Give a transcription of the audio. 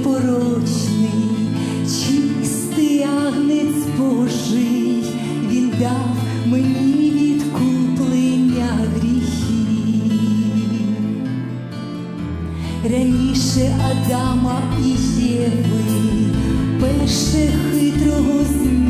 непорочний, чистий агнець Божий, він дав мені відкуплення гріхів. Раніше Адама і Єви, перше хитрого змія,